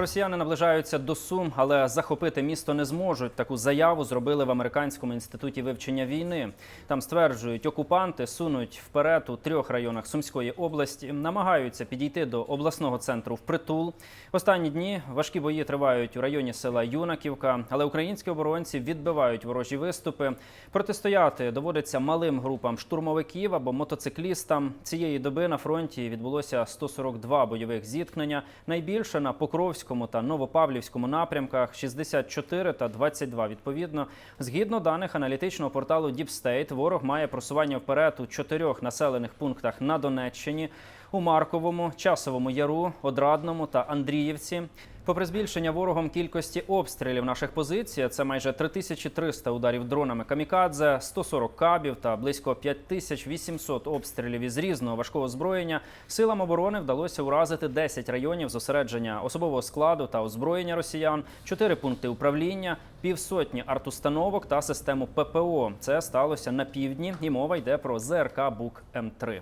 Росіяни наближаються до Сум, але захопити місто не зможуть. Таку заяву зробили в американському інституті вивчення війни. Там стверджують, окупанти сунуть вперед у трьох районах Сумської області, намагаються підійти до обласного центру впритул. Останні дні важкі бої тривають у районі села Юнаківка, але українські оборонці відбивають ворожі виступи. Протистояти доводиться малим групам штурмовиків або мотоциклістам. Цієї доби на фронті відбулося 142 бойових зіткнення. Найбільше на Покровському та Новопавлівському напрямках 64 та 22 відповідно. Згідно даних аналітичного порталу State, ворог має просування вперед у чотирьох населених пунктах на Донеччині. У Марковому, Часовому Яру, Одрадному та Андріївці. Попри збільшення ворогом кількості обстрілів наших позицій, це майже 3300 ударів дронами камікадзе, 140 кабів та близько 5800 обстрілів із різного важкого озброєння. Силам оборони вдалося уразити 10 районів зосередження особового складу та озброєння росіян, 4 пункти управління, півсотні артустановок та систему ППО. Це сталося на півдні, і мова йде про ЗРК Бук М3.